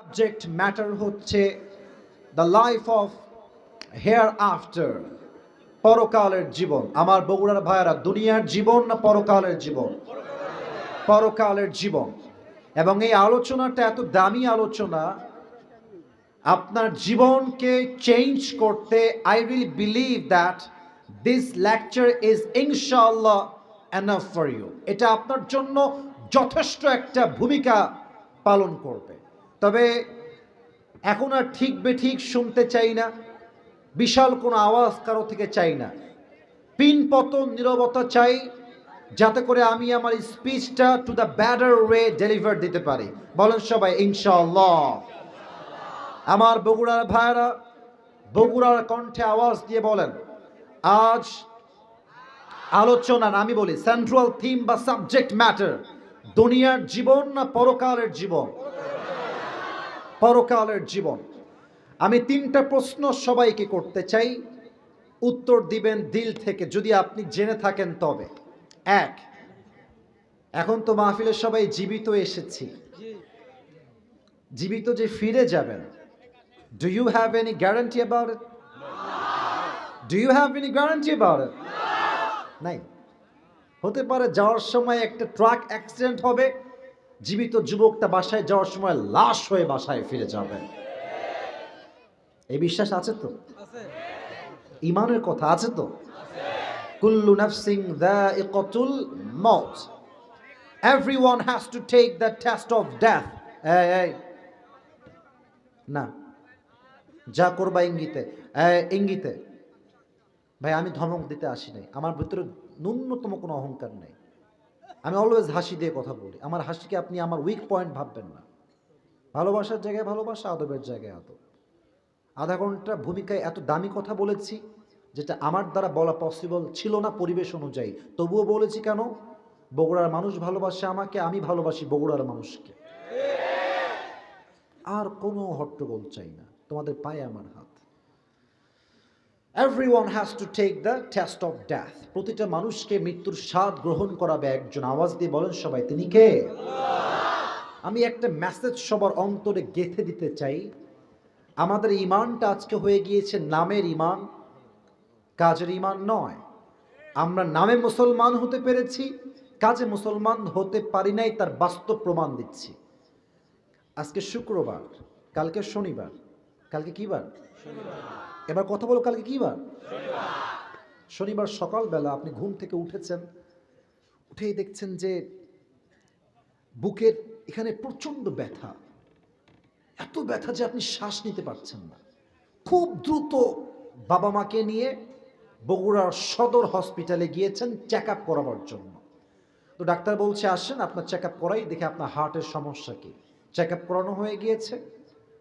Subject matter হচ্ছে the life of hereafter পরকালের জীবন। আমার বগুড়ার ভাইয়ারা, দুনিয়ার জীবন না পরকালের জীবন? পরকালের জীবন। এবং এই আলোচনাটা এত দামি আলোচনা, আপনার জীবনকে চেঞ্জ করতে I really believe that this lecture is ইনশাআল্লাহ এনাফ ফর ইউ এটা আপনার জন্য যথেষ্ট একটা ভূমিকা পালন করবে। তবে এখন আর ঠিক বেঠিক শুনতে চাই না। বিশাল কোনো আওয়াজ কারও থেকে চাই না। পিন পতন নিরবতা চাই, যাতে করে আমি আমার স্পিচটা to the better way deliver দিতে পারি। বলেন সবাই, ইনশাআল্লাহ। আমার বগুড়ার ভাইরা বগুড়ার কণ্ঠে আওয়াজ দিয়ে বলেন, আজ আলোচনা আমি বলি সেন্ট্রাল থিম বা সাবজেক্ট ম্যাটার দুনিয়ার জীবন না পরকালের জীবন? পরকালের জীবন। আমি তিনটা প্রশ্ন সবাইকে করতে চাই। উত্তর দিবেন দিল থেকে যদি আপনি জেনে থাকেন তবে। এক এখন তো মাহফিলের সবাই জীবিত এসেছি। জীবিত যে ফিরে যাবেন। Do you have any guarantee about it do you have any guarantee about it নাই হতে পারে যাওয়ার সময় একটা ট্রাক অ্যাক্সিডেন্ট হবে। জীবিত যুবকটা বাসায় যাওয়ার সময় লাশ হয়ে বাসায় ফিরে যাবে। এই বিশ্বাস আছে তো? ইমানের কথা আছে তো? কুল্লু নাফসিং যায়িকাতুল মউত। Everyone has to take the test of death না। যা করবা ইঙ্গিতে। ইঙ্গিতে। ভাই, আমি ধমক দিতে আসি নাই আমার ভিতরে ন্যূনতম কোনো অহংকার নেই। আমি অলওয়েজ হাসি দিয়ে কথা বলি। আমার হাসিকে আপনি আমার উইক পয়েন্ট ভাববেন না। ভালোবাসার জায়গায় ভালোবাসা, আদবের জায়গায় আদব। আধা ঘণ্টা ভূমিকায় এত দামি কথা বলেছি, যেটা আমার দ্বারা বলা পসিবল ছিল না পরিবেশ অনুযায়ী। তবুও বলেছি কেন? বগুড়ার মানুষ ভালোবাসে আমাকে, আমি ভালোবাসি বগুড়ার মানুষকে। আর কোনো হট্টগোল চাই না। তোমাদের পায়ে আমার হাত। Everyone has to take the test of death প্রতিটা মানুষকে মৃত্যুর স্বাদ গ্রহণ করাবে একজন। আওয়াজ দিয়ে বলেন সবাই, তিনি কে? আমি একটা মেসেজ সবার অন্তরে গেঁথে দিতে চাই। আমাদের ইমানটা আজকে হয়ে গিয়েছে নামের ইমান কাজের ইমান নয়। আমরা নামে মুসলমান হতে পেরেছি, কাজে মুসলমান হতে পারি নাই, তার বাস্তব প্রমাণ দিচ্ছি। আজকে শুক্রবার, কালকে শনিবার, কালকে কি বার? এবার কথা বলো কালকে কি বার? শনিবার সকালবেলা আপনি ঘুম থেকে উঠেছেন, উঠেই দেখছেন যে বুকের এখানে প্রচণ্ড ব্যথা। এত ব্যথা যে আপনি শ্বাস নিতে পারছেন না। খুব দ্রুত বাবা মাকে নিয়ে বগুড়ার সদর হসপিটালে গিয়েছেন চেক আপ করাবার জন্য। তো ডাক্তার বলছে, আসেন, আপনার চেক আপ করাই, দেখে আপনার হার্টের সমস্যা কি। চেক আপ করানো হয়ে গিয়েছে।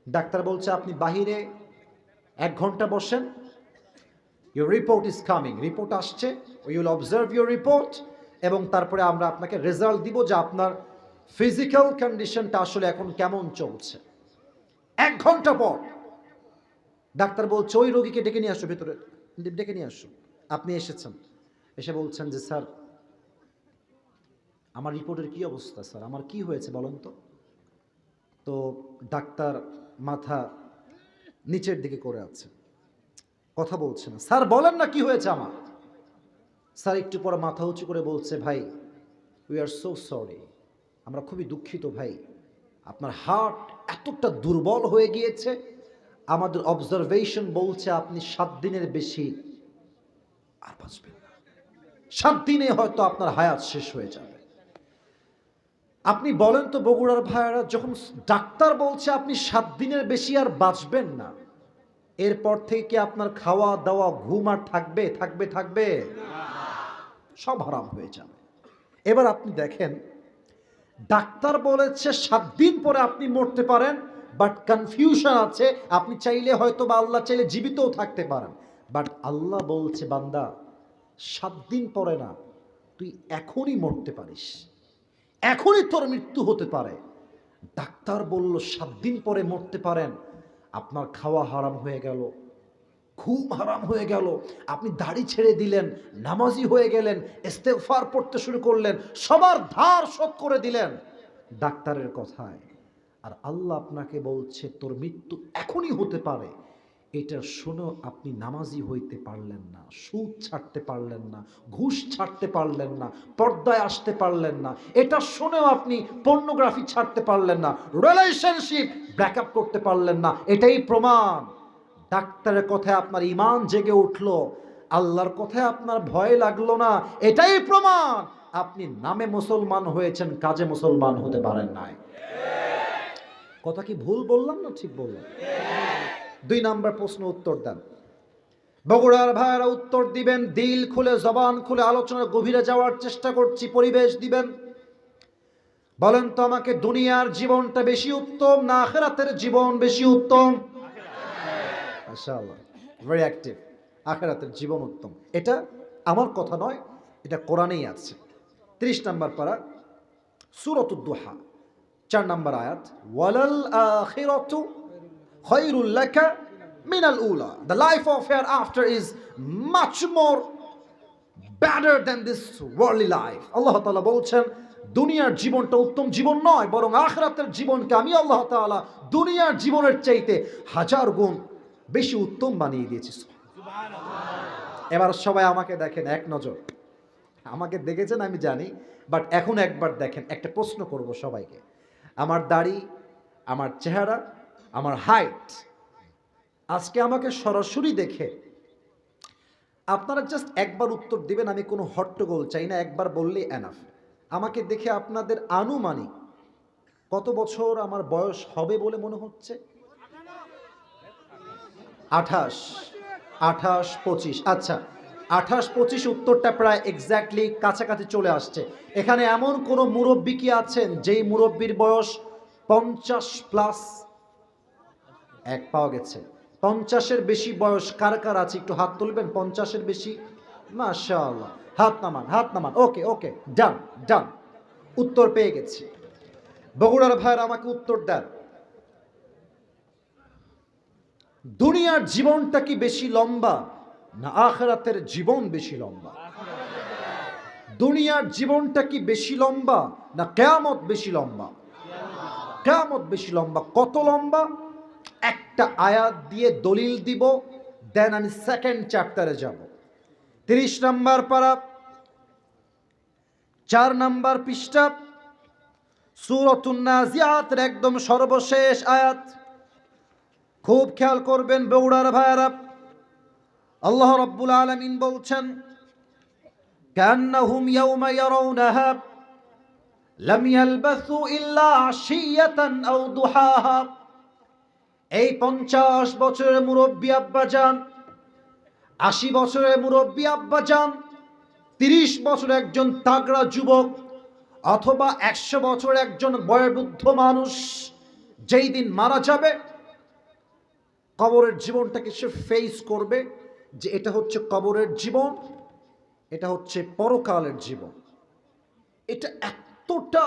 ডাক্তার বলছে, আপনি বাহিরে এক ঘণ্টা বসেন। Your report is coming report আসছে। We will observe your report এবং তারপরে আমরা আপনাকে রেজাল্ট দিব যে আপনার ফিজিক্যাল কন্ডিশনটা আসলে এখন কেমন চলছে। এক ঘণ্টা পর ডাক্তার বলছে, ওই রোগীকে ডেকে নিয়ে আসো ভেতরে। ডেকে নিয়ে আসো। আপনি এসেছেন। এসে বলছেন যে, স্যার, আমার রিপোর্টের কি অবস্থা, স্যার? আমার কি হয়েছে বলুন তো? তো ডাক্তার মাথা নিচের দিকে করে আছে। কথা বলছে না। স্যার, বলেন না কি হয়েছে আমার। স্যার, একটু পরে মাথা উঁচু করে বলছে, ভাই উই আর সো সরি আমরা খুবই দুঃখিত, ভাই। আপনার হার্ট এতটা দুর্বল হয়ে গিয়েছে। আমাদের অবজারভেশন বলছে আপনি সাত দিনের বেশি আর বাঁচবেন না। সাত দিনে হয়তো আপনার হায়াত শেষ হয়ে যাবে। আপনি বলেন তো, বগুড়ার ভাইয়ারা যখন ডাক্তার বলছে আপনি সাত দিনের বেশি আর বাঁচবেন না, এরপর থেকে কি আপনার খাওয়া দাওয়া ঘুম আর থাকবে থাকবে থাকবে? সব হারাম হয়ে যাবে। এবার আপনি দেখেন, ডাক্তার বলেছে সাত দিন পরে আপনি মরতে পারেন বাট কনফিউশন আছে, আপনি চাইলে হয়তো বা আল্লাহ চাইলে জীবিতও থাকতে পারেন। বাট আল্লাহ বলছে, বান্দা, সাত দিন পরে না, তুই এখনই মরতে পারিস। এখনই তোর মৃত্যু হতে পারে। ডাক্তার বলল, সাত দিন পরে মরতে পারেন। আপনার খাওয়া হারাম হয়ে গেল, ঘুম হারাম হয়ে গেল, আপনি দাড়ি ছেড়ে দিলেন, নামাজি হয়ে গেলেন, ইস্তেগফার পড়তে শুরু করলেন, সবার ধার শোধ করে দিলেন। ডাক্তারের কথায়, আর আল্লাহ আপনাকে বলছে, তোর মৃত্যু এখনই হতে পারে। এটা শুনেও আপনি নামাজি হইতে পারলেন না, সুদ ছাড়তে পারলেন না, ঘুষ ছাড়তে পারলেন না, পর্দায় আসতে পারলেন না, এটা শুনেও আপনি পর্নোগ্রাফি ছাড়তে পারলেন না রিলেশনশিপ ব্রেকআপ করতে পারলেন না, এটাই প্রমাণ। ডাক্তারের কথায় আপনার ইমান জেগে উঠল, আল্লাহর কথায় আপনার ভয় লাগল না, এটাই প্রমাণ। আপনি নামে মুসলমান হয়েছেন, কাজে মুসলমান হতে পারেন নাই। কথা কি ভুল বললাম না ঠিক বললাম? দুই নাম্বার প্রশ্ন উত্তর দেন। বগুড়ার ভাইয়েরা উত্তর দিবেন, দিল খুলে, জবান খুলে, আলোচনার গভীরে যাওয়ার চেষ্টা করছি, পরিবেশ দিবেন। বলেন তো আমাকে, দুনিয়ার জীবনটা বেশি উত্তম না আখেরাতের জীবন বেশি উত্তম? ভেরি অ্যাক্টিভ আখেরাতের জীবন উত্তম। এটা আমার কথা নয়, এটা কোরআনেই আছে। ত্রিশ নাম্বার পারা সুরতুদ্দোহা চার নাম্বার আয়াত, ওয়ালাল আখিরাতু খায়রুল লাকা মিনাল উলা। The life of hereafter is much more better than this worldly life Allah তাআলা বলছেন, দুনিয়ার জীবনটা উত্তম জীবন নয়, বরং আখরাতের জীবনকে আমি আল্লাহ তাআলা দুনিয়ার জীবনের চাইতে হাজার গুণ বেশি উত্তম বানিয়ে দিয়েছি। এবার সবাই আমাকে দেখেন এক নজর। আমাকে দেখেছেন আমি জানি, বাট এখন একবার দেখেন, একটা প্রশ্ন করব সবাইকে। আমার দাড়ি, আমার চেহারা আমার হাইট আজকে আমাকে সরাসরি দেখে আপনারা জাস্ট একবার উত্তর দিবেন, আমি কোনো হট্টগোল চাই না, একবার বললেই এনাফ আমাকে দেখে আপনাদের আনুমানিক কত বছর আমার বয়স হবে বলে মনে হচ্ছে? আঠাশ আঠাশ, পঁচিশ। আচ্ছা আঠাশ, পঁচিশ উত্তরটা প্রায় এক্স্যাক্টলি কাছাকাছি চলে আসছে। এখানে এমন কোনো মুরব্বী কি আছেন, যেই মুরব্বীর বয়স পঞ্চাশ প্লাস এক পাওয়া গেছে। পঞ্চাশের বেশি বয়স কার কার আছে? একটু হাত তুলবেন, পঞ্চাশের বেশি? মাশাআল্লাহ। হাত নামান হাত নামান। ওকে ওকে। ডান ডান। উত্তর পেয়ে গেছি। বগুড়ার ভাইয়ের আমাকে উত্তর দেন। দুনিয়ার জীবনটা কি বেশি লম্বা, না আখেরাতের জীবন বেশি লম্বা? দুনিয়ার জীবনটা কি বেশি লম্বা, না কেয়ামত বেশি লম্বা? কেয়ামত বেশি লম্বা। কত লম্বা? একটা আয়াত দিয়ে দলিল দিব দেন আমি সেকেন্ড চ্যাপ্টারে যাব তিরিশ নাম্বার পারা চার নাম্বার পৃষ্ঠা সুরতুন্নাজিয়াতের একদম সর্বশেষ আয়াত খুব খেয়াল করবেন বৌড়ার ভাইয়ারা আল্লাহ রব্বুল আলমিন বলছেন كأنهم يوم يرونها لم يلبثوا إلا عشية أو ضحاها এই পঞ্চাশ বছরের মুরব্বী আব্বা যান, আশি বছরের মুরব্বী আব্বা যান, তিরিশ বছর একজন তাগড়া যুবক অথবা একশো বছর একজন বয়োবৃদ্ধ মানুষ যেই দিন মারা যাবে, কবরের জীবনটাকে সে ফেস করবে যে এটা হচ্ছে কবরের জীবন, এটা হচ্ছে পরকালের জীবন। এটা এতটা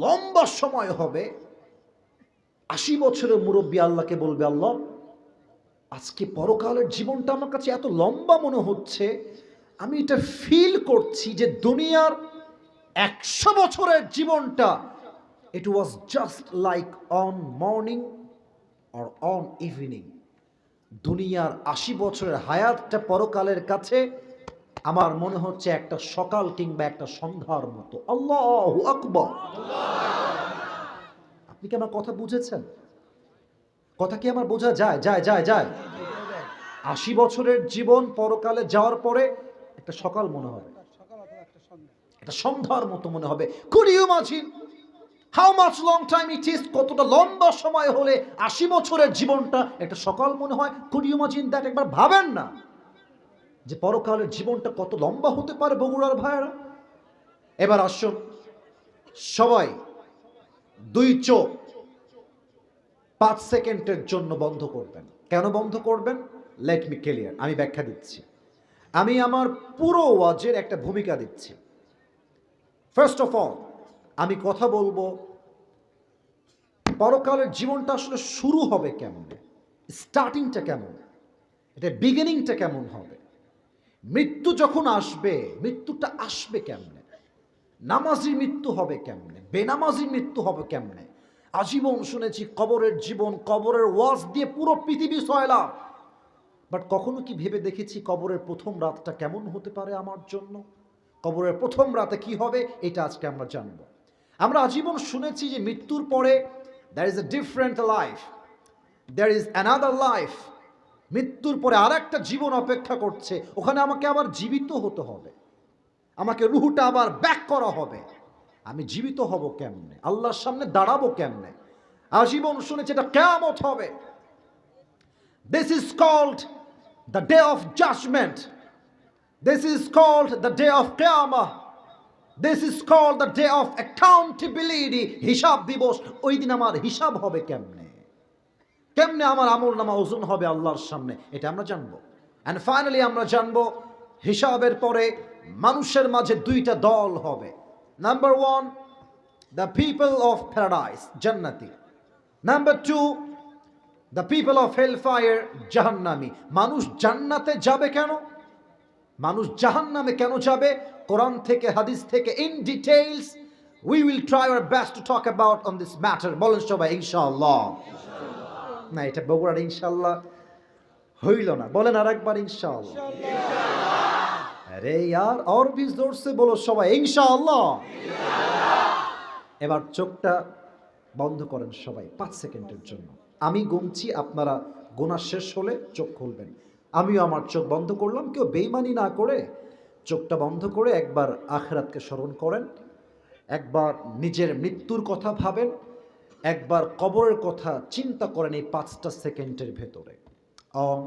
লম্বা সময় হবে আশি বছরের মুরব্বী আল্লাহকে বলবে, আল্লাহ, আজকে পরকালের জীবনটা আমার কাছে এত লম্বা মনে হচ্ছে, আমি এটা ফিল করছি যে দুনিয়ার একশো বছরের জীবনটা it was just like on morning or on evening দুনিয়ার আশি বছরের হায়াতটা পরকালের কাছে আমার মনে হচ্ছে একটা সকাল কিংবা একটা সন্ধ্যার মতো। আল্লাহ আকবর। আপনি কি আমার কথা বুঝেছেন? কথা কি আমার বোঝা যায়? যায় যায় যায়। আশি বছরের জীবন পরকালে যাওয়ার পরে একটা সকাল মনে হবে। একটা সন্ধ্যার মতো মনে হবে। Could you imagine how much long time it is কতটা লম্বা সময় হলে আশি বছরের জীবনটা একটা সকাল মনে হয়? কুড ইউ ইমাজিন দ্যাট একবার ভাবেন না যে পরকালের জীবনটা কত লম্বা হতে পারে বগুড়ার ভাইয়েরা। এবার আসুন সবাই দুই চোখ পাঁচ সেকেন্ডের জন্য বন্ধ করবেন। কেন বন্ধ করবেন? লেট মি ক্লিয়ার আমি ব্যাখ্যা দিচ্ছি। আমি আমার পুরো ওয়াজের একটা ভূমিকা দিচ্ছি। ফার্স্ট অফ অল আমি কথা বলব, পরকালের জীবনটা আসলে শুরু হবে কেমন? স্টার্টিংটা কেমন? এটা বিগিনিংটা কেমন হবে? মৃত্যু যখন আসবে, মৃত্যুটা আসবে কেমনে? নামাজি মৃত্যু হবে কেমনে? বেনামাজি মৃত্যু হবে কেমনে? আজীবন শুনেছি কবরের জীবন, কবরের ওয়াজ দিয়ে পুরো পৃথিবী সয়লাম বাট কখনো কি ভেবে দেখেছি কবরের প্রথম রাতটা কেমন হতে পারে আমার জন্য? কবরের প্রথম রাতে কি হবে এটা আজকে আমরা জানব। আমরা আজীবন শুনেছি যে মৃত্যুর পরে there is a different life there is another life মৃত্যুর পরে আর একটা জীবন অপেক্ষা করছে, ওখানে আমাকে আবার জীবিত হতে হবে। আমাকে রুহুটা আবার ব্যাক করা হবে। আমি জীবিত হব কেমনে? আল্লাহর সামনে দাঁড়াবো কেমনে? আজীবন শুনেছি এটা কেমত হবে। This is called the day of judgement this is called the day of কেয়ামা this is called the day of accountability হিসাব দিবস। ওই দিন আমার হিসাব হবে কেমনে? কেমনে আমার আমল নামা ওজন হবে আল্লাহর সামনে? এটা আমরা জানব। অ্যান্ড ফাইনালি আমরা জানব হিসাবের পরে মানুষের মাঝে দুইটা দল হবে। Number one the people of paradise জান্নাতি। Number two the people of hellfire জাহান্নামি। মানুষ জান্নাতে যাবে কেন? মানুষ জাহান্নামে কেন যাবে? কোরআন থেকে, হাদিস থেকে in details we will try our best to talk about on this matter বলেন সবাই, ইনশাআল্লাহ। না, এটা বগুড়ার ইনশাল্লাহ হইল না। বলেন আর একবার ইনশাল্লাহ আরে ইয়ার और भी जोर से বলো সবাই ইনশাআল্লাহ এবার চোখটা বন্ধ করেন সবাই পাঁচ সেকেন্ডের জন্য আমি গুনছি আপনারা গোনা শেষ হলে চোখ খুলবেন আমিও আমার চোখ বন্ধ করলাম কেউ বেইমানি না করে চোখটা বন্ধ করে একবার আখরাতকে স্মরণ করেন একবার নিজের মৃত্যুর কথা ভাবেন একবার কবরের কথা চিন্তা করেন এই পাঁচটা সেকেন্ডের ভেতরে on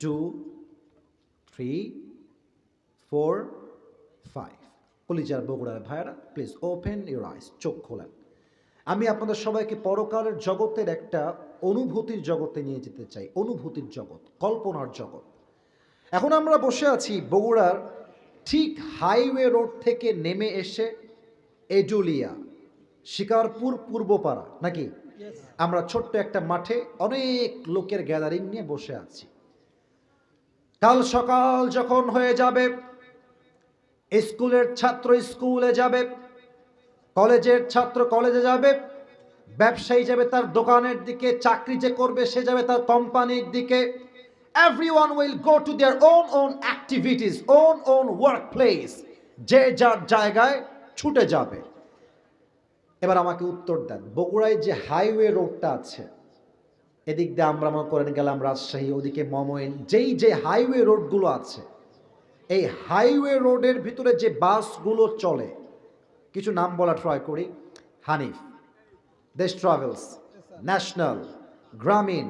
two three four five কলিজার বগুড়ার ভাইয়ারা প্লিজ ওপেন ইউর আইস চোখ খোলেন। আমি আপনাদের সবাইকে পরকালের জগতের একটা অনুভূতির জগতে নিয়ে যেতে চাই অনুভূতির জগৎ কল্পনার জগৎ। এখন আমরা বসে আছি বগুড়ার ঠিক হাইওয়ে রোড থেকে নেমে এসে এজুলিয়া শিকারপুর পূর্বপাড়া নাকি? আমরা ছোট্ট একটা মাঠে অনেক লোকের গ্যাদারিং নিয়ে বসে আছি। কাল সকাল যখন হয়ে যাবে, স্কুলের ছাত্র স্কুলে যাবে, কলেজের ছাত্র কলেজে যাবে, ব্যবসায়ী যাবে তার দোকানের দিকে, চাকরি যে করবে সে যাবে তার কোম্পানির দিকে everyone will go to their own own activities own own work place যে যার জায়গায় ছুটে যাবে। এবার আমাকে উত্তর দেন, বগুড়ায় যে হাইওয়ে রোডটা আছে এদিক দিয়ে আমরা মনে করেন গেলাম রাজশাহী, ওদিকে মমইন যেই যে হাইওয়ে রোডগুলো আছে, এই হাইওয়ে রোডের ভিতরে যে বাসগুলো চলে, কিছু নাম বলা ট্রাই করি। Hanif, Desh travels national Grameen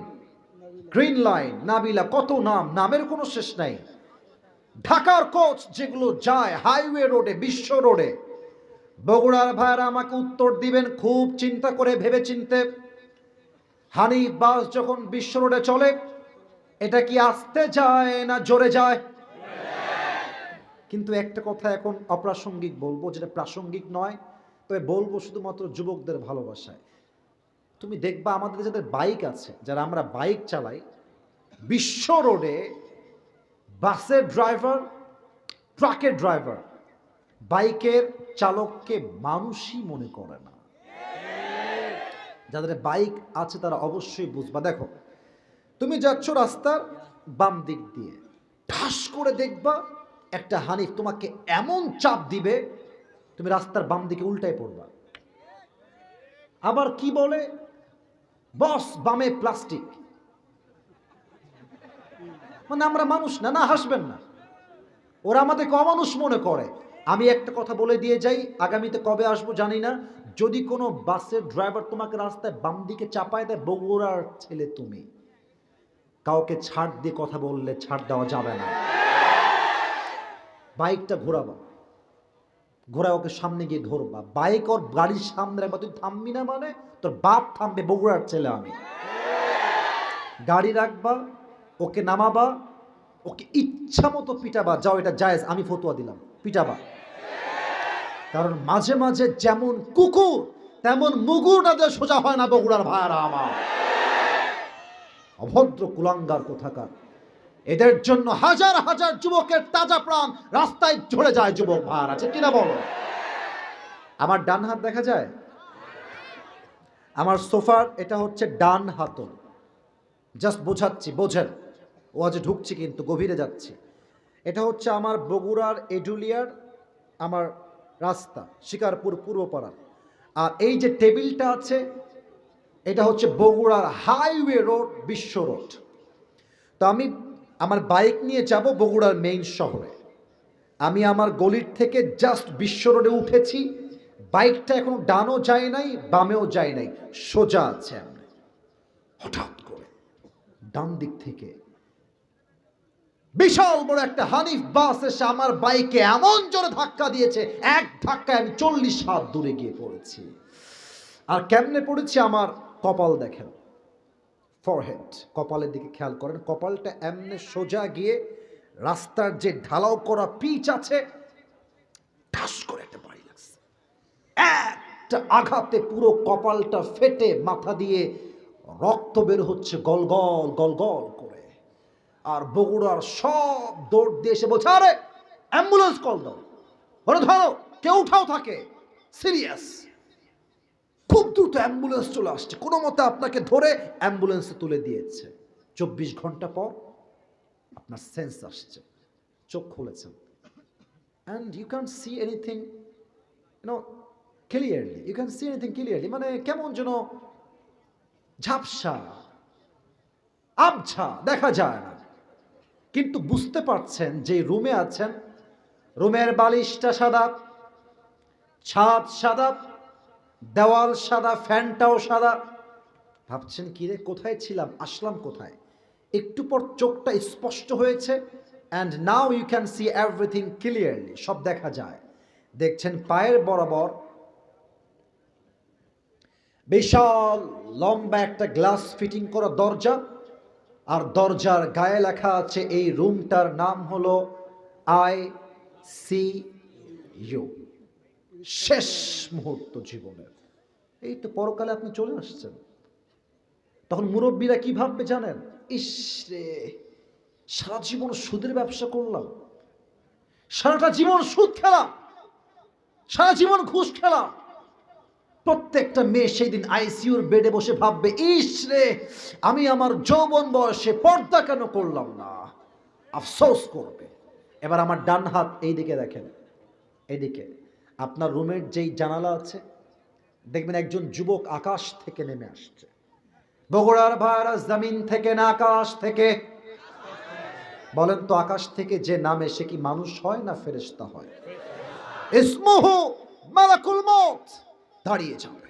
green line Nabila, কত নাম, নামের কোনো শেষ নাই। ঢাকার কোচ যেগুলো যায় হাইওয়ে রোডে বিশ্ব রোডে বগুড়ার ভাইয়েরা আমাকে উত্তর দিবেন, খুব চিন্তা করে ভেবে চিনতে হানিফ বাস যখন বিশ্ব রোডে চলে, এটা কি আসতে যায় না জোরে যায়? কিন্তু একটা কথা এখন অপ্রাসঙ্গিক বলব, যেটা প্রাসঙ্গিক নয়, তবে বলব শুধুমাত্র যুবকদের ভালোবাসায়। তুমি দেখবা আমাদের যাদের বাইক আছে, যারা আমরা বাইক চালাই, বিশ্ব রোডে বাসের ড্রাইভার, ট্রাকের ড্রাইভার, বাইকের চালককে মানুষই মনে করে না। যাদের বাইক আছে তারা অবশ্যই বুঝবা। দেখো, তুমি যাচ্ছ রাস্তার বাম দিক দিয়ে, ঠাস করে দেখবা একটা হানিফ তোমাকে এমন চাপ দিবে, তুমি রাস্তার বাম দিকে উল্টায় পড়বা। আবার কি বলে? বস, বামে প্লাস্টিক। মানে আমরা মানুষ না না, হাসবেন না। ওরা আমাদেরকে অমানুষ মনে করে। আমি একটা কথা বলে দিয়ে যাই, আগামীতে কবে আসব জানি না। যদি কোনো বাসের ড্রাইভার তোমাকে রাস্তায় বাম দিকে চাপায় দেয়, বগুড়ার ছেলে তুমি। কাউকে ছাড় দিয়ে কথা বললে ছাড় দেওয়া যাবে না। বাইকটা ঘোরাবা। ঘোরা ওকে সামনে গিয়ে ধরবা। বাইক ওর গাড়ির সামনে রাখবা। তুই থামবি না মানে? তোর বাপ থামবে, বগুড়ার ছেলে আমি। গাড়ি রাখবা, ওকে নামাবা, ওকে ইচ্ছা মতো পিটাবা। যাও, এটা জায়েজ, আমি ফতুয়া দিলাম। পিটাবা। কারণ মাঝে মাঝে যেমন কুকুর, তেমন মুগুর না সোজা হয় না বগুড়ার ভাইয়ারা আমার। অভদ্র কুলাঙ্গার কোথাকার। এদের জন্য হাজার হাজার যুবকের তাজা প্রাণ রাস্তায় ঝরে যায় যুবক ভাইয়ার আছে কিনা বলো? আমার ডান হাত দেখা যায়? আমার সোফার এটা হচ্ছে ডান হাতল। জাস্ট বোঝাচ্ছি, বোঝেন। ও আজ ঢুকছি কিন্তু গভীরে যাচ্ছি। এটা হচ্ছে আমার বগুড়ার এডুলিয়ার, আমার রাস্তা, শিকারপুর পূর্বপাড়া। আর এই যে টেবিলটা আছে, এটা হচ্ছে বগুড়ার হাইওয়ে রোড, বিশ্ব রোড। তো আমি আমার বাইক নিয়ে যাব বগুড়ার মেইন শহরে। আমি আমার গলির থেকে জাস্ট বিশ্ব রোডে উঠেছি। বাইকটা এখনও ডানও যায় নাই, বামেও যায় নাই, সোজা আছে এমনি হঠাৎ করে ডান দিক থেকে বিশাল বড় একটা হানিফ বাস এসে আমার বাইকে এমন জোরে ধাক্কা দিয়েছে, এক ধাক্কায় আমি চল্লিশ হাত দূরে গিয়ে পড়েছি। আর কেমনে পড়েছি আমার কপাল দেখেন। ফরহেড কপালের দিকে খেয়াল করেন, কপালটা এমনে সোজা গিয়ে রাস্তার যে ঢালাও করা পিচ আছে, ঠাস করে একটা বাড়ি লাগছে একটা আঘাতে পুরো কপালটা ফেটে মাথা দিয়ে রক্ত বের হচ্ছে, গলগল গল গল গল করে। আর বগুড়ার সব দৌড় দিয়ে এসে বলছে, আরে, অ্যাম্বুলেন্স কল দাও। ওরা ধরো, কেউ উঠাও থাকে সিরিয়াস। খুব দ্রুত অ্যাম্বুলেন্স চলে আসছে। কোনো মতে আপনাকে ধরে অ্যাম্বুলেন্সে তুলে দিয়েছে। চব্বিশ ঘণ্টা পর আপনার সেন্স আসছে। চোখ খুলেছেন। And you can see anything no clearly you can see anything clearly মানে কেমন যেন ঝাপসা, আবছা দেখা যায় না। কিন্তু বুঝতে পারছেন যে রুমে আছেন, রুমের বালিশটা সাদা, ছাদ সাদা, দেওয়াল সাদা, ফ্যানটাও সাদা। ভাবছেন, কি রে, কোথায় ছিলাম? আসলাম কোথায়? একটু পর চোখটা স্পষ্ট হয়েছে and now you can see everything clearly সব দেখা যায়। দেখছেন, পায়ের বরাবর বিশাল লম্বা একটা গ্লাস ফিটিং করা দরজা আর দরজার গায়ে লেখা আছে, এই রুমটার নাম হলো আই সি ইউ। শেষ মুহূর্ত জীবনের। এই তো পরকালে আপনি চলে আসছেন। তখন মুরব্বীরা কি ভাববে জানেন? ইস রে, সারা জীবন সুদের ব্যবসা করলাম। সারাটা জীবন সুদ খেলাম। সারা জীবন ঘুষ খেলাম। প্রত্যেকটা মেয়ে সেই দিন আইসিউর বেডে বসে ভাববে, ইস রে, আমি আমার যৌবন বয়সে পর্দা কেন করলাম না? আফসোস করবে। এবার আমার ডান হাত এই দিকে দেখেন, এইদিকে। আপনার রুমের যেই জানালা আছে, দেখবেন একজন যুবক আকাশ থেকে নেমে আসছে। বগুড়ার ভাইরা জামিন থেকে না আকাশ থেকে? বলেন তো আকাশ থেকে যে নামে সে কি মানুষ হয় না ফেরেশতা হয়? ইসমুহু মালাকুল মত দাঁড়িয়ে যাবে।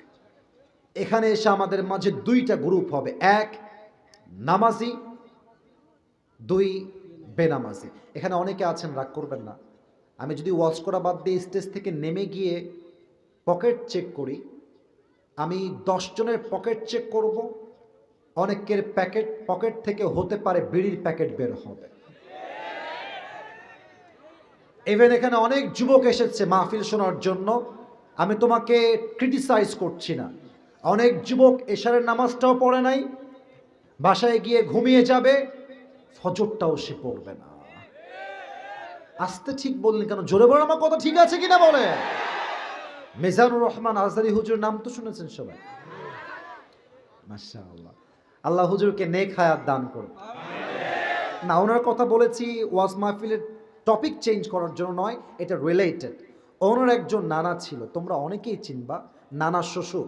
এখানে এসে আমাদের মাঝে দুইটা গ্রুপ হবে। এক, নামাজি, দুই, বেনামাজি। এখানে অনেকে আছেন, রাগ করবেন না। আমি যদি ওয়াচ করা বাদ দিয়ে স্টেজ থেকে নেমে গিয়ে পকেট চেক করি, আমি জনের পকেট চেক করব। অনেকের প্যাকেট পকেট থেকে হতে পারে বিড়ির প্যাকেট বের হবে। ইভেন এখানে অনেক যুবক এসেছে মাহফিল শোনার জন্য। আমি তোমাকে ক্রিটিসাইজ করছি না। অনেক যুবক এশারের নামাজটাও পড়ে নাই, বাসায় গিয়ে ঘুমিয়ে যাবে, ফজরটাও সে পড়বে না। আসতে ঠিক বললেন কেন? জোরে বড় আমার কথা ঠিক আছে কিনা বলে? মেজানুর রহমান আজারি হুজুর, নাম তো শুনেছেন সবাই। মাশা আল্লাহ আল্লাহ হুজুরকে নেক হায়াত দান করুন। না, ওনার কথা বলেছি, ওয়াজ মাহফিলের টপিক চেঞ্জ করার জন্য নয়, এটা রিলেটেড ওনার একজন নানা ছিল, তোমরা অনেকেই চিনবা, নানা শ্বশুর।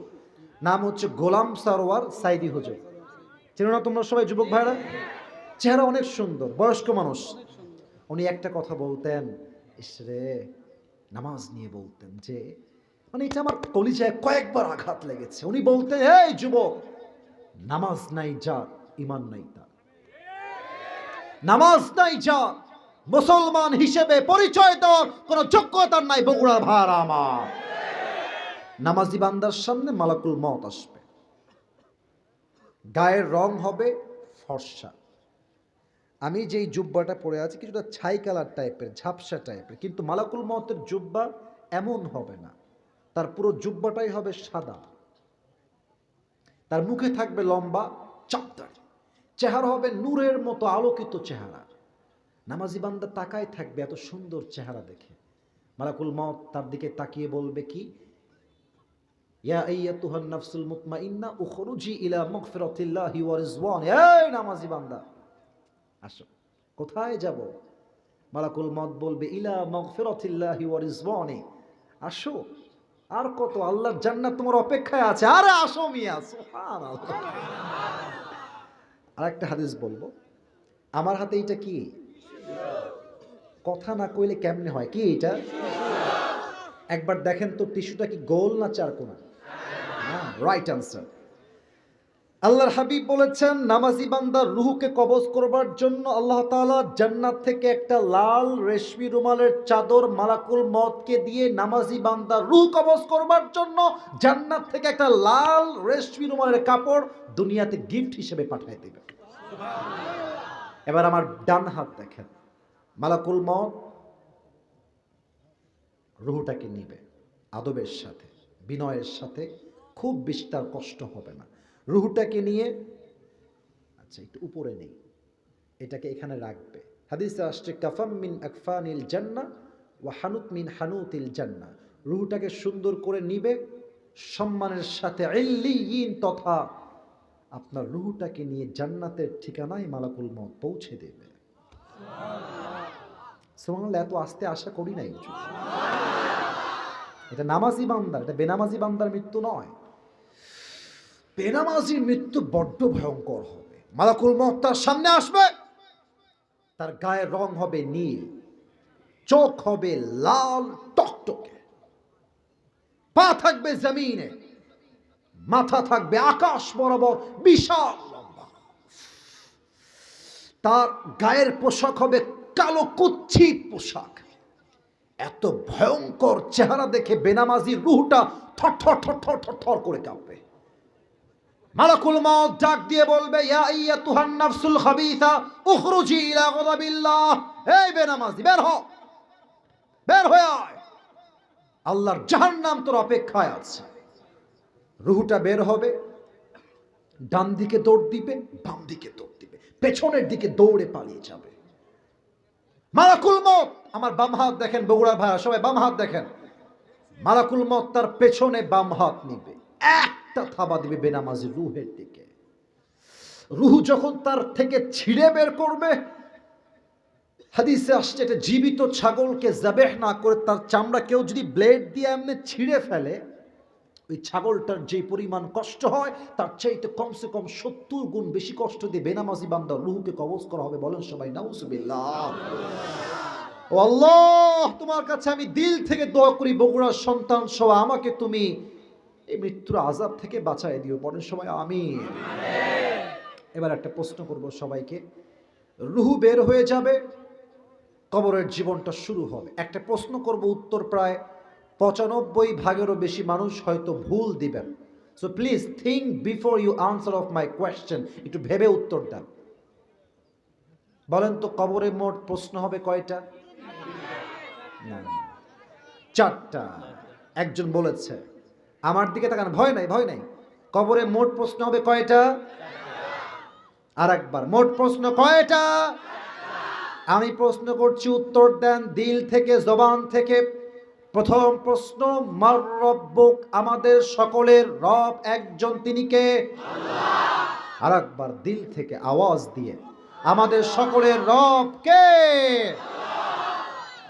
নাম হচ্ছে গোলাম সারোয়ার সাইদি হুজুর। চেনো না তোমরা সবাই, যুবক ভাইরা? চেহারা অনেক সুন্দর, বয়স্ক মানুষ। উনি একটা কথা বলতেন ইসরে নামাজ নিয়ে বলতেন যে মানে এটা আমার কলিজায় কয়েকবার আঘাত লেগেছে। উনি বলতেন, এই যুবক, নামাজ নাই যা ইমান নাই তা নামাজ নাই যা মুসলমান হিসেবে পরিচয় দেওয়ার কোন যোগ্যতার নাই বগুড়ার ভার আমার। নামাজি বান্দার সামনে মালাকুল মত আসবে। গায়ের রং হবে ফর্সা। আমি যেই জুব্বাটা পরে আছি কিছুটা ছাই কালার টাইপের, ঝাপসা টাইপের, কিন্তু মালাকুল মতের জুব্বা এমন হবে না। তার পুরো জুব্বাটাই হবে সাদা। তার মুখে থাকবে লম্বা চাপদাড়ি চেহারা হবে নূরের মতো আলোকিত চেহারা। নামাজি বান্দা তাকায় থাকবে, এত সুন্দর চেহারা দেখে। মালাকুল মত তার দিকে তাকিয়ে বলবে কি উখরুজি বান্দা, আসো, কোথায় যাব? মালাকুল মত বলবে, ইলা মাগফিরাতিল্লাহি আসো, আর কত, আল্লাহর জান্নাত তোমার অপেক্ষায় আছে। আরে আসো মিয়া আর একটা হাদিস বলব, আমার হাতে এটা কি? কথা না কইলে কেমনে হয়? কি এটা? একবার দেখেন তো টিস্যুটা কি গোল না চারকোনা রাইট আনসার আল্লাহর হাবিব বলেছেন, নামাজি বান্দার রুহুকে কবজ করবার জন্য আল্লাহ তাআলা জান্নাত থেকে একটা লাল রেশমি রুমালের চাদর মালাকুল মতকে দিয়ে নামাজি বান্দার রুহ কবজ করবার জন্য জান্নাত থেকে একটা লাল রেশমি রুমালের কাপড় দুনিয়াতে গিফট হিসেবে পাঠিয়ে দেবে। এবার আমার ডান হাত দেখেন। মালাকুল মত রুহুটাকে নিবে, আদবের সাথে, বিনয়ের সাথে। খুব বিস্তার কষ্ট হবে না। রুহুটাকে নিয়ে আচ্ছা একটু উপরে নেই। এটাকে এখানে রাখবে। হাদিসে আসছে, কাফাম মিন আকফানিল জান্না ও হানুত মিন হানুতিল জান্না। রুহুটাকে সুন্দর করে নিবে, সম্মানের সাথে তথা। আপনার রুহুটাকে নিয়ে জান্নাতের ঠিকানায় মালাকুল মত পৌঁছে দেবে। সুবহানাল্লাহ, এত আস্তে আশা করি নাই এটা নামাজি বান্দার, এটা বেনামাজি বান্দার মৃত্যু নয়। বেনামাজির মৃত্যু বড্ড ভয়ঙ্কর হবে। মালাকুল মত তার সামনে আসবে। তার গায়ের রং হবে নীল, চোখ হবে লাল টকটকে। পা থাকবে জমিনে, মাথা থাকবে আকাশ বরাবর বিশাল লম্বা। তার গায়ের পোশাক হবে কালো কুচ্ছিত পোশাক। এত ভয়ঙ্কর চেহারা দেখে বেনামাজির রুহটা থর থর থর থর থর করে কাঁপবে মালাকুল মাউত ডাক দিয়ে বলবে, ইয়া আইয়াতুহান নাফসুল খাবিসা, উখরুজি ইলা গাদাবিল্লাহ। এই বেনামাজি, বের হ। বের হয়ে আয়। আল্লাহর জাহান্নাম তোর অপেক্ষায় আছে। রুহুটা বের হবে, ডান দিকে দৌড় দিবে, বাম দিকে দৌড় দিবে, পেছনের দিকে দৌড়ে পালিয়ে যাবে। মালাকুল মত আমার বাম হাত দেখেন বগুড়া ভাইয়া, সবাই বাম হাত দেখেন। মালাকুল মত তার পেছনে বাম হাত নিবে। একটা থাবা দিবে বেনামাজি রুহের দিকে। রুহু যখন তার থেকে ছিঁড়ে বের করবে, হাদিসে আসছে এটা জীবিত ছাগলকে জাবেহ না করে তার চামড়া কেউ যদি ব্লেড দিয়ে এমনি ছিঁড়ে ফেলে ওই ছাগলটার যে পরিমাণ কষ্ট হয়, তার চাইতে কমসে কম সত্তর গুণ বেশি কষ্ট দিয়ে বেনামাজি বান্দার রুহুকে কবজ করা হবে। বলেন সবাই, নাউজুবিল্লাহ। ও আল্লাহ, তোমার কাছে আমি দিল থেকে দোয়া করি বগুড়ার সন্তান সহ আমাকে তুমি এই মৃত্যুর আজাব থেকে বাঁচাই দিও। পরের সময় আমি এবার একটা প্রশ্ন করব সবাইকে। রুহু বের হয়ে যাবে, কবরের জীবনটা শুরু হবে। একটা প্রশ্ন করব উত্তর প্রায় পঁচানব্বই ভাগেরও বেশি মানুষ হয়তো ভুল দিবেন। So please think before you answer of my question একটু ভেবে উত্তর দেন বলেন তো, কবরে মোট প্রশ্ন হবে কয়টা? চারটা। একজন বলেছে, আমার দিকে তাকান, ভয় নাই ভয় নাই। কবরে মোট প্রশ্ন হবে কয়টা? আর একবার, মোট প্রশ্ন কয়টা? আমি প্রশ্ন করছি, উত্তর দেন দিল থেকে, জবান থেকে। প্রথম প্রশ্ন, মার রব্বুক আমাদের সকলের রব একজন তিনি কে? আর একবার দিল থেকে আওয়াজ দিয়ে, আমাদের সকলের রব কে?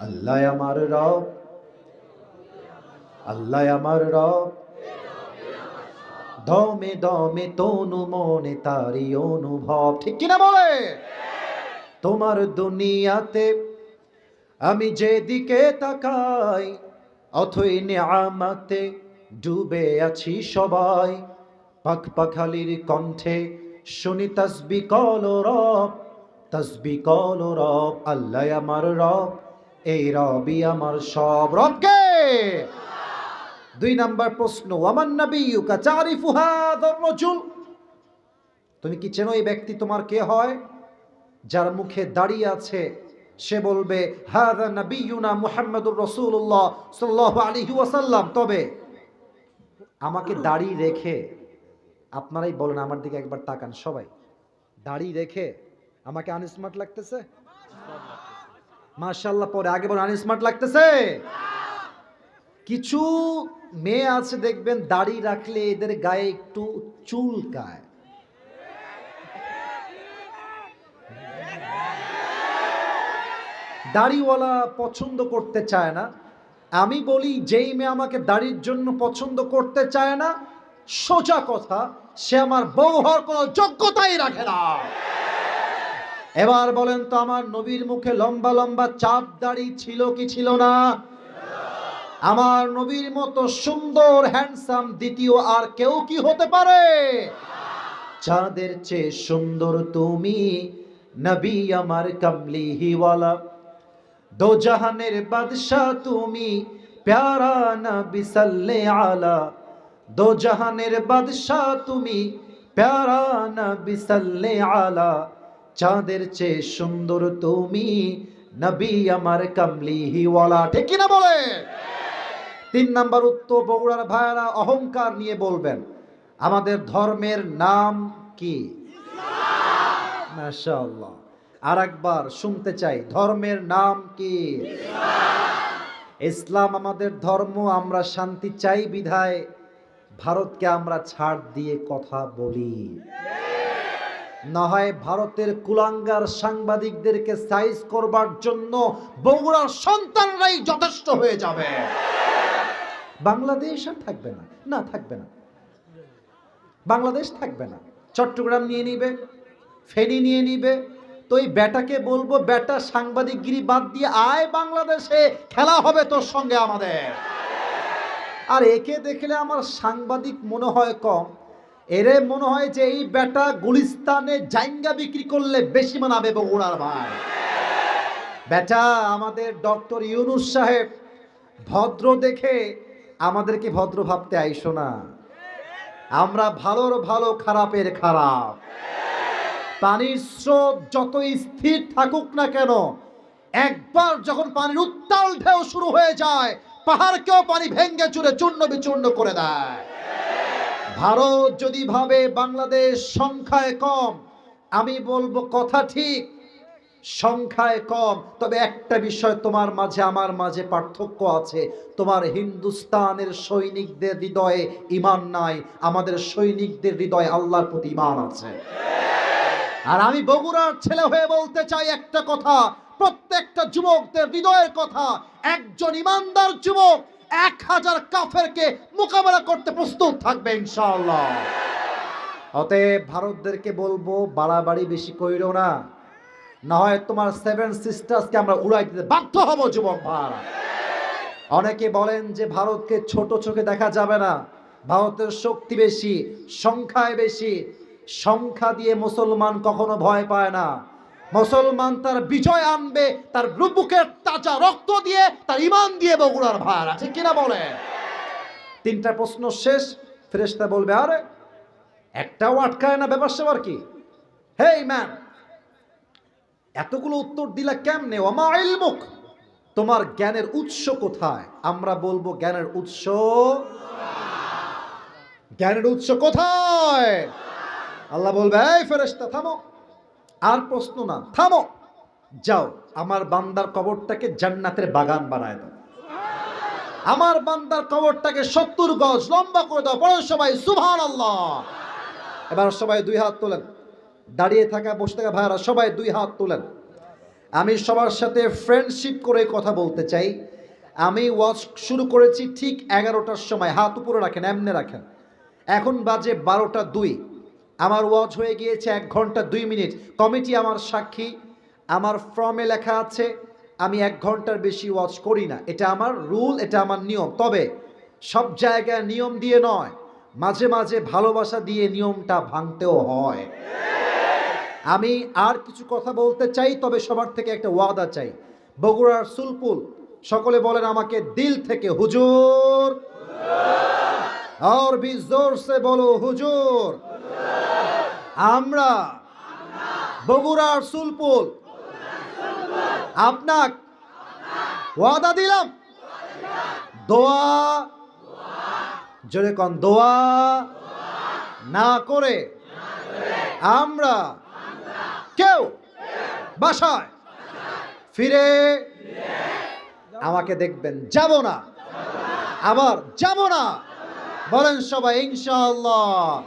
আল্লাহ আমার রব। আল্লাহ আমার রব। দমে দমে তনু মনে তারি অনুভব। ঠিক কিনা বলে? তোমার দুনিয়াতে আমি যেদিকে তাকাই অথই নেয়ামাতে ডুবে আছি সবাই। পাখ পাখালির কণ্ঠে শুনি তসবি কল রব, তসবি কল রব, আল্লাহ আমার রব, এই রবি আমার সব। রবকে দুই নাম্বার প্রশ্ন আমার নবিয়ুকা চারিফু হাদার রাজুল? তুমি কি চেনো এই ব্যক্তি তোমার কে হয়? যার মুখে দাঁড়িয়ে আছে সে বলবে তবে আমাকে দাড়ি রেখে, আপনারাই বলেন আমার দিকে একবার তাকান সবাই। দাড়ি রেখে আমাকে আনস্মার্ট লাগতেছে? মাশাআল্লাহ, পরে আগে বলেন আনস্মার্ট লাগতেছে? কিছু মেয়ে আছে দেখবেন দাড়ি রাখলে এদের গায়ে একটু চুলকায় দাড়িওয়ালা পছন্দ করতে চায় না। আমি বলি, যেই মেয়ে আমাকে দাড়ির জন্য পছন্দ করতে চায় না, সোজা কথা, সে আমার বউ হওয়ার কোনো যোগ্যতাই রাখে না। এবার বলেন তো, আমার নবীর মুখে লম্বা লম্বা চাপ দাড়ি ছিল কি ছিল না? আমার নবীর মতো সুন্দর হ্যান্ডসাম দ্বিতীয় আর কেউ কি হতে পারে? চাঁদের চেয়ে সুন্দর তুমি, নবী আমার কামলি হিওয়ালা দো জাহানের বাদশাহ তুমি প্যারা নবী সাল্লে আলা। দো জাহানের বাদশাহ তুমি প্যারা নবী সাল্লে আলা। চাঁদের চেয়ে সুন্দর তুমি নবী আমার কামলি হিওয়ালা ঠিক কিনা বলে? তিন নাম্বার উত্তর বগুড়ার ভাইয়েরা অহংকার নিয়ে বলবেন, আমাদের ধর্মের নাম কি? মাশাআল্লাহ। আর একবার শুনতে চাই, ধর্মের নাম কি? ইসলাম আমাদের ধর্ম, আমরা শান্তি চাই বিধায়। ভারতকে আমরা ছাড় দিয়ে কথা বলি। না হয় ভারতের কুলাঙ্গার সাংবাদিকদেরকে সাইজ করবার জন্য বগুড়ার সন্তানরাই যথেষ্ট হয়ে যাবে। বাংলাদেশ আর থাকবে না। না, থাকবে না। বাংলাদেশ থাকবে না। চট্টগ্রাম নিয়ে নিবে, ফেনী নিয়ে নিবে তো এই ব্যাটাকে বলব, ব্যাটা সাংবাদিকগিরি বাদ দিয়ে আয় বাংলাদেশে, খেলা হবে তোর সঙ্গে আমাদের। আর একে দেখলে আমার সাংবাদিক মনে হয় কম। এরে মনে হয় যে এই ব্যাটা গুলিস্তানে জাইঙ্গা বিক্রি করলে বেশি মানাবে বগুড়ার ভাই। ব্যাটা আমাদের ডক্টর ইউনুস সাহেব, ভদ্র দেখে আমাদেরকে ভদ্র ভাবতে আইসো না। আমরা ভালোর ভালো, খারাপের খারাপ। পানির স্রোত যত স্থির থাকুক না কেন, একবার যখন পানির উত্তাল ঢেউ শুরু হয়ে যায়, পাহাড়কেও পানি ভেঙ্গে চুরে চূর্ণ বিচূর্ণ করে দেয়। ভারত যদি ভাবে বাংলাদেশ সংখ্যায় কম, আমি বলব কথা ঠিক, সংখ্যায় কম। তবে একটা বিষয় তোমার মাঝে, আমার মাঝে পার্থক্য আছে। তোমার হিন্দুস্তানের সৈনিকদের হৃদয়ে ইমান নাই, আমাদের সৈনিকদের হৃদয়ে আল্লাহর প্রতি ইমান আছে। আর আমি বগুড়ার ছেলে হয়ে বলতে চাই একটা কথা। প্রত্যেকটা যুবকদের হৃদয়ের কথা। একজন ইমানদার যুবক এক হাজার কাফেরকে মোকাবেলা করতে প্রস্তুত থাকবে, ইনশাআল্লাহ। অতএব ভারতদেরকে বলব, বাড়াবাড়ি বেশি কইরো না। না হয় তোমার সেভেন সিস্টার্সকে আমরা উড়াই দিতে বাধ্য হব, যুবক ভাড়া অনেকে বলেন যে ভারতকে ছোট চোখে দেখা যাবে না। ভারতের শক্তি বেশি, সংখ্যায় বেশি। সংখ্যা দিয়ে মুসলমান কখনো ভয় পায় না। মুসলমান তার বিজয় আনবে, তার বুকের তাজা রক্ত দিয়ে, তার ইমান দিয়ে বগুড়ার ভাড়া। ঠিক কিনা বলে তিনটা প্রশ্ন শেষ, ফেরেশতা বলবে, আরে, একটাও আটকায় না ব্যাপার সেবার কি? হেই ম্যান এতগুলো উত্তর দিলা কেমনে? ওমা ইলমুক, তোমার জ্ঞানের উৎস কোথায়? আমরা বলব, জ্ঞানের উৎস জ্ঞানের উৎস কোথায়? আল্লাহ বলবে, এই ফেরেশতা, থামো। আর প্রশ্ন না, থামো। যাও, আমার বান্দার কবরটাকে জান্নাতের বাগান বানায় দাও। আমার বান্দার কবরটাকে সত্তর গজ লম্বা করে দাও। বড় সবাই সুভান আল্লাহ এবার সবাই দুই হাত তোলেন। দাঁড়িয়ে থাকা, বসে থাকা ভাইয়ারা, সবাই দুই হাত তোলেন। আমি সবার সাথে ফ্রেন্ডশিপ করে কথা বলতে চাই। আমি ওয়াচ শুরু করেছি ঠিক এগারোটার সময়। হাত উপরে রাখেন, এমনে রাখেন। এখন বাজে বারোটা দুই। আমার ওয়াচ হয়ে গিয়েছে এক ঘণ্টা দুই মিনিট। কমিটি আমার সাক্ষী। আমার ফর্মে লেখা আছে, আমি এক ঘণ্টার বেশি ওয়াচ করি না। এটা আমার রুল, এটা আমার নিয়ম। তবে সব জায়গায় নিয়ম দিয়ে নয়, মাঝে মাঝে ভালোবাসা দিয়ে নিয়মটা ভাঙতেও হয়। আমি আর কিছু কথা বলতে চাই, তবে সবার থেকে একটা ওয়াদা চাই। বগুড়ার সুলপুল, সকলে বলেন আমাকে দিল থেকে হুজুর। আর বিজোর সে বলো হুজুর। আমরা বগুড়ার সুলপুল আপনাক ওয়াদা দিলাম। দোয়া, জোরে কন, দোয়া না করে আমরা কেউ বাসায় ফিরে আমাকে দেখবেন, যাব না। আবার যাব না। বলেন সবাই, ইনশাআল্লাহ।